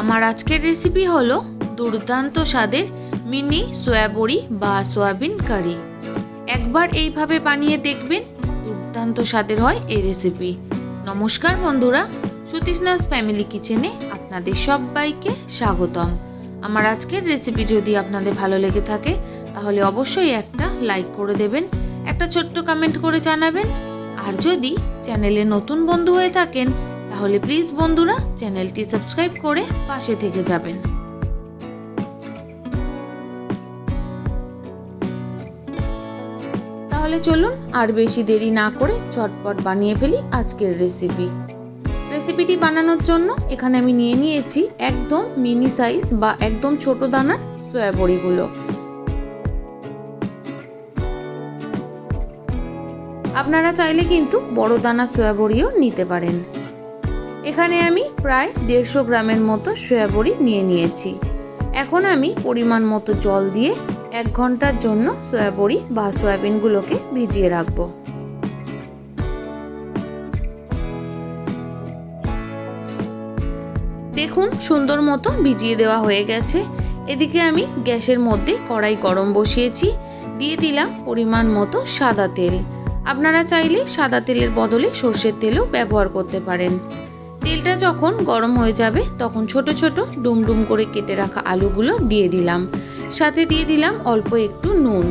আমার আজকের রেসিপি হলো দুর্দান্ত স্বাদের মিনি সয়াবড়ি বা সয়াবিন কারি। একবার এইভাবে বানিয়ে দেখবেন দুর্দান্ত স্বাদের হয় এই রেসিপি নমস্কার বন্ধুরা, সুতিস্নাস ফ্যামিলি কিচেনে আপনাদের সবাইকে স্বাগতম। আমার আজকের রেসিপি যদি আপনাদের ভালো লেগে থাকে, তাহলে অবশ্যই একটা লাইক করে দেবেন, একটা ছোট্ট কমেন্ট করে জানাবেন। আর যদি চ্যানেলে নতুন বন্ধু হয়ে থাকেন তাহলে প্লিজ বন্ধুরা চ্যানেলটি সাবস্ক্রাইব করে পাশে থেকে যাবেন। তাহলে চলুন আর বেশি দেরি না করে চটপট বানিয়ে ফেলি আজকের রেসিপি রেসিপিটি বানানোর জন্য এখানে আমি নিয়ে নিয়েছি একদম মিনি সাইজ বা একদম ছোট দানার সয়াবড়িগুলো আপনারা চাইলে কিন্তু বড় দানা সয়াবড়িও নিতে পারেন। এখানে আমি প্রায় দেড়শো গ্রামের মতো সয়াবড়ি নিয়ে নিয়েছি। এখন আমি পরিমাণ মতো জল দিয়ে এক ঘণ্টার জন্য সয়াবড়ি বা সয়াবিনগুলোকে ভিজিয়ে রাখব। দেখুন, সুন্দর মতো ভিজিয়ে দেওয়া হয়ে গেছে। এদিকে আমি গ্যাসের মধ্যে কড়াই গরম বসিয়েছি। দিয়ে দিলাম পরিমাণ মতো সাদা তেল। আপনারা চাইলে সাদা তেলের বদলে সর্ষের তেলও ব্যবহার করতে পারেন। তেলটা যখন গরম হয়ে যাবে, তখন ছোট ছোট ডুমডুম করে কেটে রাখা আলুগুলো দিয়ে দিলাম। সাথে দিয়ে দিলাম অল্প একটু নুন।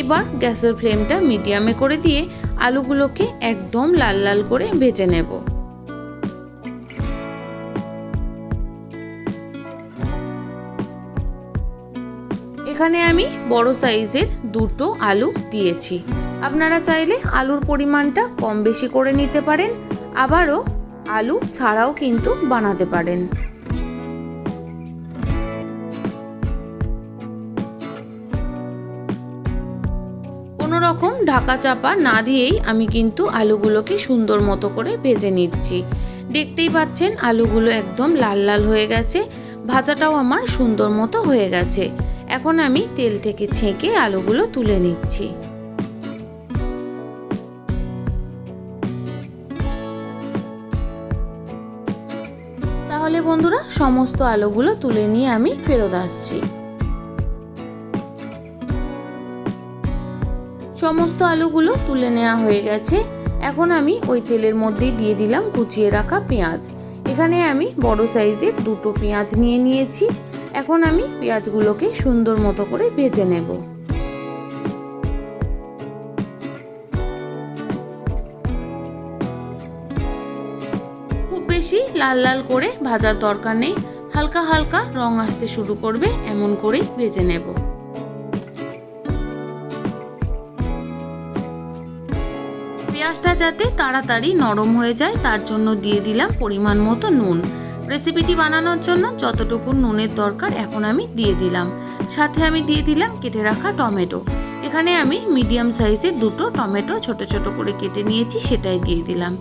এবার গ্যাসের ফ্লেমটা মিডিয়ামে করে দিয়ে আলুগুলোকে একদম লাল লাল করে ভেজে নেব। এখানে আমি বড় সাইজের দুটো আলু দিয়েছি। আপনারা চাইলে আলুর পরিমাণটা কম বেশি করে নিতে পারেন। আবারও আলু ছাড়াও কিন্তু বানাতে পারেন। কোনো রকম ঢাকা চাপা না দিয়েই আমি কিন্তু আলুগুলোকে সুন্দর মতো করে ভেজে নিচ্ছি। দেখতেই পাচ্ছেন আলুগুলো একদম লাল লাল হয়ে গেছে, ভাজাটাও আমার সুন্দর মতো হয়ে গেছে। এখন আমি তেল থেকে ছেঁকে আলুগুলো তুলে নিচ্ছি। বন্ধুরা, সমস্ত আলুগুলো তুলে নিয়ে আমি ফেরত আসছি। সমস্ত আলুগুলো তুলে নেওয়া হয়ে গেছে। এখন আমি ওই তেলের মধ্যেই দিয়ে দিলাম কুচিয়ে রাখা পেঁয়াজ। এখানে আমি বড় সাইজের দুটো পেঁয়াজ নিয়ে নিয়েছি। এখন আমি পেঁয়াজগুলোকে সুন্দর মতো করে ভেজে নেব। বেশি লাল লাল করে ভাজার দরকার নেই। হালকা হালকা রং আসতে শুরু করবে, এমন করেই ভেজে নেব। পেঁয়াজটা যাতে তাড়াতাড়ি নরম হয়ে যায়, তার জন্য দিয়ে দিলাম পরিমাণ মতো নুন। রেসিপিটি বানানোর জন্য যতটুকু নুনের দরকার এখন আমি দিয়ে দিলাম। সাথে আমি দিয়ে দিলাম কেটে রাখা টমেটো। এখানে আমি মিডিয়াম সাইজের দুটো টমেটো ছোট ছোট করে কেটে নিয়েছি, সেটাই দিয়ে দিলাম।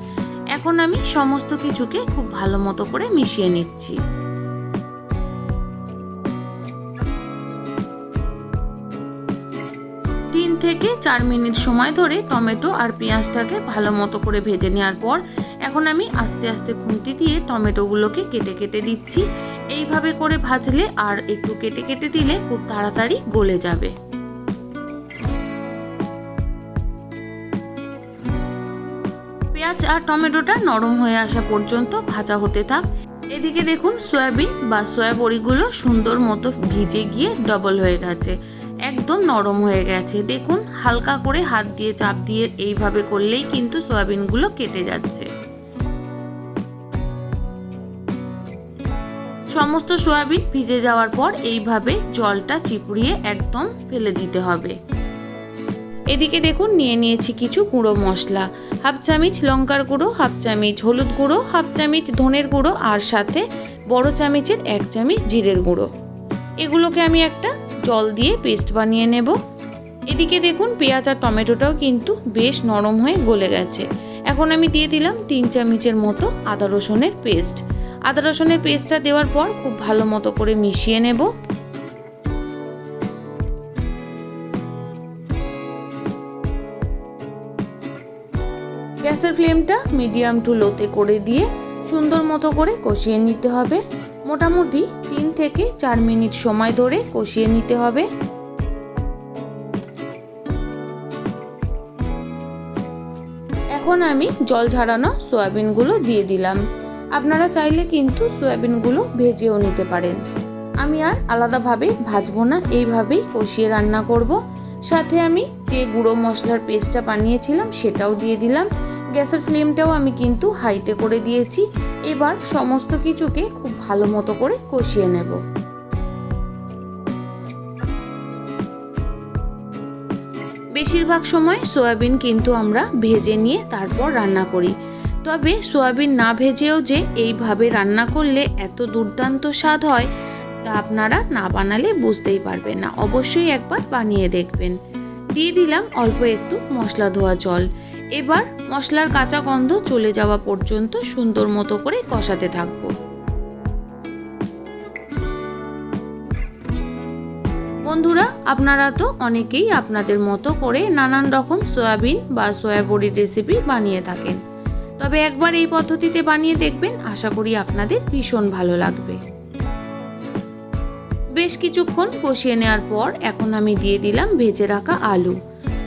এখন আমি সমস্ত কিছুকে খুব ভালো মতো করে মিশিয়ে নিচ্ছি। তিন থেকে চার মিনিট সময় ধরে টমেটো আর পেঁয়াজটাকে ভালো মতো করে ভেজে নেওয়ার পর এখন আমি আস্তে আস্তে খুন্তি দিয়ে টমেটোগুলোকে কেটে কেটে দিচ্ছি। এইভাবে করে ভাজলে আর একটু কেটে কেটে দিলে খুব তাড়াতাড়ি গলে যাবে। পেঁয়াজ আর টমেটোটা নরম হয়ে আসা পর্যন্ত ভাজা হতে থাক। এদিকে দেখুন সয়াবিন বা সয়াবড়িগুলো সুন্দর মতো ভিজে গিয়ে ডবল হয়ে গেছে। একদম নরম হয়ে গেছে। দেখুন হালকা করে হাত দিয়ে চাপ দিয়ে এইভাবে করলেই কিন্তু সয়াবিনগুলো কেটে যাচ্ছে। সমস্ত সয়াবিন ভিজে যাওয়ার পর এইভাবে জলটা চিপড়িয়ে একদম ফেলে দিতে হবে। এদিকে দেখুন, নিয়ে নিয়েছি কিছু গুঁড়ো মশলা। হাফ চামিচ লঙ্কার গুঁড়ো, হাফ চামিচ হলুদ গুঁড়ো, হাফ চামিচ ধনের গুঁড়ো আর সাথে বড় চামিচের এক চামিচ জিরের গুঁড়ো। এগুলোকে আমি একটা জল দিয়ে পেস্ট বানিয়ে নেব। এদিকে দেখুন, পেঁয়াজ আর টমেটোটাও কিন্তু বেশ নরম হয়ে গলে গেছে। এখন আমি দিয়ে দিলাম তিন চামচের মতো আদা রসুনের পেস্ট। আদা রসুনের পেস্টটা দেওয়ার পর খুব ভালো মতো করে মিশিয়ে নেব। গ্যাসের ফ্লেমটা মিডিয়াম টু লোতে করে দিয়ে সুন্দর মতো করে কষিয়ে নিতে হবে। মোটামুটি তিন থেকে চার মিনিট সময় ধরে কষিয়ে নিতে হবে। এখন আমি জল ঝাড়ানো সয়াবিনগুলো দিয়ে দিলাম। আপনারা চাইলে কিন্তু সয়াবিনগুলো ভেজেও নিতে পারেন। আমি আর আলাদাভাবে ভাজবো না, এইভাবেই কষিয়ে রান্না করব। সাথে আমি যে গুঁড়ো মশলার পেস্টটা বানিয়েছিলাম সেটাও দিয়ে দিলাম। গ্যাসের ফ্লেমটাও আমি কিন্তু হাইতে করে দিয়েছি। এবার সমস্ত কিছুকে খুব ভালো মতো করে কষিয়ে নেব। বেশিরভাগ সময় সয়াবিন কিন্তু আমরা ভেজে নিয়ে তারপর রান্না করি। তবে সয়াবিন না ভেজেও যে এইভাবে রান্না করলে এত দুর্দান্ত স্বাদ হয়, তা আপনারা না বানালে বুঝতেই পারবেন না। অবশ্যই একবার বানিয়ে দেখবেন। দিয়ে দিলাম অল্প একটু মশলা ধোয়া জল। এবার মশলার কাঁচা গন্ধ চলে যাওয়া পর্যন্ত সুন্দর মতো করে কষাতে থাকব। বন্ধুরা, আপনারা তো অনেকেই আপনাদের মতো করে নানান রকম সয়াবিন বা সয়াবড়ির রেসিপি বানিয়ে থাকেন। তবে একবার এই পদ্ধতিতে বানিয়ে দেখবেন, আশা করি আপনাদের ভীষণ ভালো লাগবে। বেশ কিছুক্ষণ কষিয়ে নেওয়ার পর এখন আমি দিয়ে দিলাম ভেজে রাখা আলু।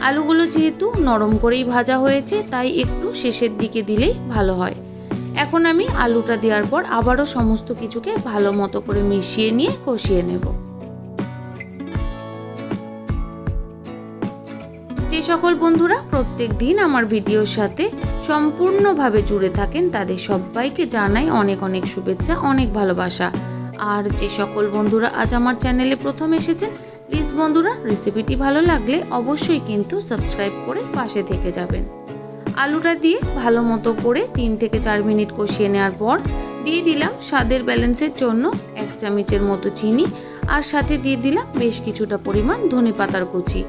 আলুগুলো যেহেতু নরম করেই ভাজা হয়েছে, তাই একটু শেষের দিকে দিলেই ভালো হয়। এখন আমি আলুটা দেওয়ার পর আবারও সমস্ত কিছুকে ভালো মতো করে মিশিয়ে নিয়ে কষিয়ে নেব। যে সকল বন্ধুরা প্রত্যেক দিন আমার ভিডিওর সাথে সম্পূর্ণভাবে জুড়ে থাকেন, তাদের সবাইকে জানাই অনেক অনেক শুভেচ্ছা, অনেক ভালোবাসা। আর যে সকল বন্ধুরা আজ আমার চ্যানেলে প্রথম এসেছেন প্লিজ বন্ধুরা রেসিপিটি ভালো লাগলে অবশ্যই কিন্তু সাবস্ক্রাইব করে পাশে থেকে যাবেন। আলুটা দিয়ে ভালো মতো করে তিন থেকে চার মিনিট কষিয়ে নেওয়ার পর দিয়ে দিলাম স্বাদের ব্যালেন্সের জন্য এক চামচের মতো চিনি আর সাথে দিয়ে দিলাম বেশ কিছুটা পরিমাণ ধনে পাতার কুচি।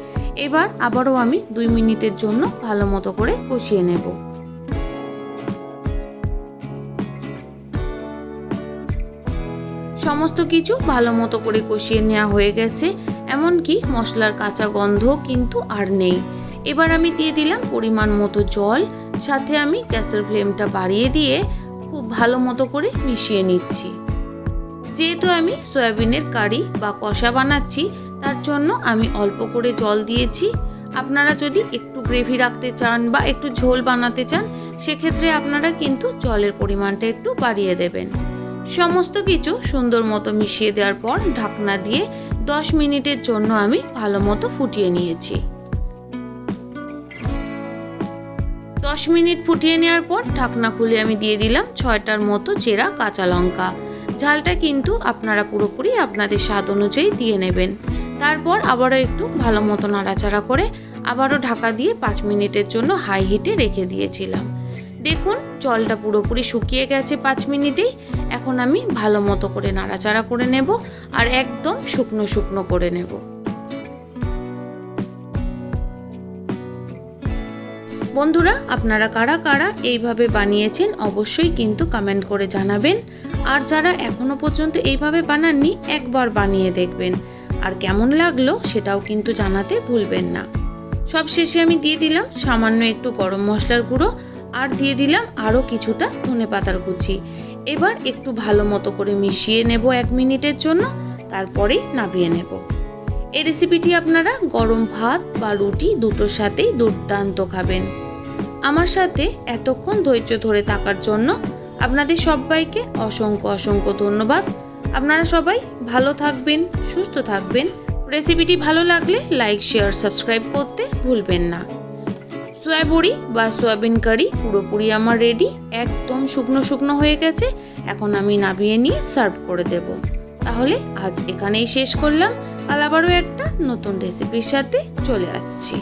এবার আবারও আমি দুই মিনিটের জন্য ভালো মতো করে কষিয়ে নেব। সমস্ত কিছু ভালো মতো করে কষিয়ে নেওয়া হয়ে গেছে। এমনকি মশলার কাঁচা গন্ধ কিন্তু আর নেই। এবার আমি দিয়ে দিলাম পরিমাণ মতো জল, সাথে আমি গ্যাসের ফ্লেমটা বাড়িয়ে দিয়ে খুব ভালো মতো করে মিশিয়ে নিচ্ছি। যেহেতু আমি সয়াবিনের কারি বা কষা বানাচ্ছি, তার জন্য আমি অল্প করে জল দিয়েছি। আপনারা যদি একটু গ্রেভি রাখতে চান বা একটু ঝোল বানাতে চান, সেক্ষেত্রে আপনারা কিন্তু জলের পরিমাণটা একটু বাড়িয়ে দেবেন। সমস্ত কিছু সুন্দর মতো মিশিয়ে দেওয়ার পর ঢাকনা দিয়ে দশ মিনিটের জন্য আমি ভালো মতো ফুটিয়ে নিয়েছি। দশ মিনিট ফুটিয়ে নেওয়ার পর ঢাকনা খুলে আমি দিয়ে দিলাম ছয়টার মতো চেরা কাঁচা লঙ্কা। ঝালটা কিন্তু আপনারা পুরোপুরি আপনাদের স্বাদ অনুযায়ী দিয়ে নেবেন। তারপর আবারও একটু ভালো মতো নাড়াচাড়া করে আবারও ঢাকা দিয়ে পাঁচ মিনিটের জন্য হাই হিটে রেখে দিয়েছিলাম। দেখুন, জলটা পুরোপুরি শুকিয়ে গেছে পাঁচ মিনিটেই। এখন আমি ভালো মতো করে নাড়াচাড়া করে নেব আর একদম শুকনো শুকনো করে নেব। বন্ধুরা, আপনারা কারা কারা এইভাবে বানিয়েছেন অবশ্যই কিন্তু কমেন্ট করে জানাবেন। আর যারা এখনও পর্যন্ত এইভাবে বানাননি, একবার বানিয়ে দেখবেন। আর কেমন লাগল সেটাও কিন্তু জানাতে ভুলবেন না। সব শেষে আমি দিয়ে দিলাম সামান্য একটু গরম মশলার গুঁড়ো আর দিয়ে দিলাম আরও কিছুটা ধনে পাতার কুচি। এবার একটু ভালো মতো করে মিশিয়ে নেব এক মিনিটের জন্য, তারপরেই নামিয়ে নেব। এই রেসিপিটি আপনারা গরম ভাত বা রুটি দুটোর সাথেই দুর্দান্ত খাবেন। আমার সাথে এতক্ষণ ধৈর্য ধরে থাকার জন্য আপনাদের সবাইকে অসংখ্য অসংখ্য ধন্যবাদ। আপনারা সবাই ভালো থাকবেন, সুস্থ থাকবেন। রেসিপিটি ভালো লাগলে লাইক শেয়ার সাবস্ক্রাইব করতে ভুলবেন না। সয়াবড়ি বা সয়াবিন কারি পুরোপুরি আমার রেডি একদম শুকনো শুকনো হয়ে গেছে। এখন আমি নাবিয়ে নিয়ে সার্ভ করে দেব। তাহলে আজ এখানেই শেষ করলাম। কাল আবারও একটা নতুন রেসিপির সাথে চলে আসছি।